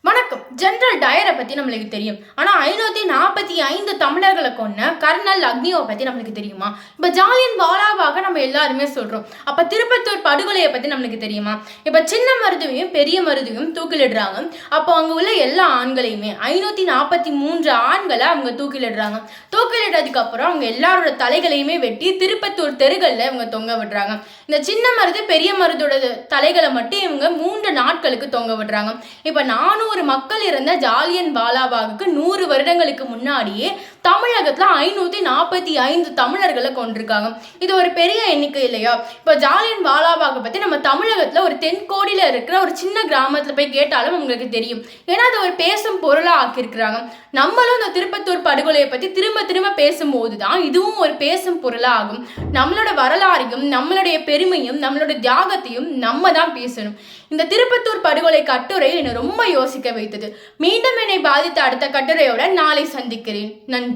வணக்கம். ஜென்ரல் டயரை பற்றி நம்மளுக்கு தெரியும். ஆனால் ஐநூற்றி நாற்பது நாற்பத்தி ஐந்து தமிழர்களை கொன்ன கர்னல் அக்னியோவை பத்தி நம்மளுக்கு தெரியுமா? இப்ப ஜாலியன் வாலாவாக நம்ம எல்லாருமே சொல்றோம். அப்ப திருப்பத்தூர் படுகொலையை பத்தி நம்மளுக்கு தெரியுமா? இப்ப சின்ன மருதுவையும் பெரிய மருதுவையும் தூக்கிலிடுறாங்க. அப்போ அங்க உள்ள எல்லா ஆண்களையுமே ஐநூத்தி நாற்பத்தி மூன்று ஆண்களை அவங்க தூக்கிலிடுறாங்க. தூக்கிலிட்டதுக்கு அப்புறம் அவங்க எல்லாரோட தலைகளையுமே வெட்டி திருப்பத்தூர் தெருகள்ல இவங்க தொங்க விடுறாங்க. இந்த சின்ன மருது பெரிய மருதோட தலைகளை மட்டும் இவங்க மூன்று நாட்களுக்கு தொங்க விடுறாங்க. இப்ப நானூறு மக்கள் இருந்த ஜாலியன் வாலாபாகுக்கு நூறு வருடங்களுக்கு முன்னாடி முன்னாடியே தமிழகத்தில் ஐநூத்தி நாற்பத்தி ஐந்து தமிழர்களை கொண்டிருக்காங்க. இது ஒரு பெரிய எண்ணிக்கை இல்லையா? இப்ப ஜாலியன் வாலாபாகை பற்றி நம்ம தமிழகத்தில் ஒரு தென்கோடியில் இருக்கிற ஒரு சின்ன கிராமத்தில் போய் கேட்டாலும் உங்களுக்கு தெரியும். ஏன்னா அது ஒரு பேசும் பொருளாக ஆக்கியிருக்கிறாங்க. நம்மளும் இந்த திருப்பத்தூர் படுகொலையை பற்றி திரும்ப திரும்ப பேசும்போது தான் இதுவும் ஒரு பேசும் பொருளாக ஆகும். நம்மளோட வரலாறையும் நம்மளுடைய பெருமையும் நம்மளோட தியாகத்தையும் நம்ம தான் பேசணும். இந்த திருப்பத்தூர் படுகொலை கட்டுரை என்னை ரொம்ப யோசிக்க வைத்தது. மீண்டும் என்னை பாதித்த அடுத்த கட்டுரையோட நாளை சந்திக்கிறேன். நன்றி.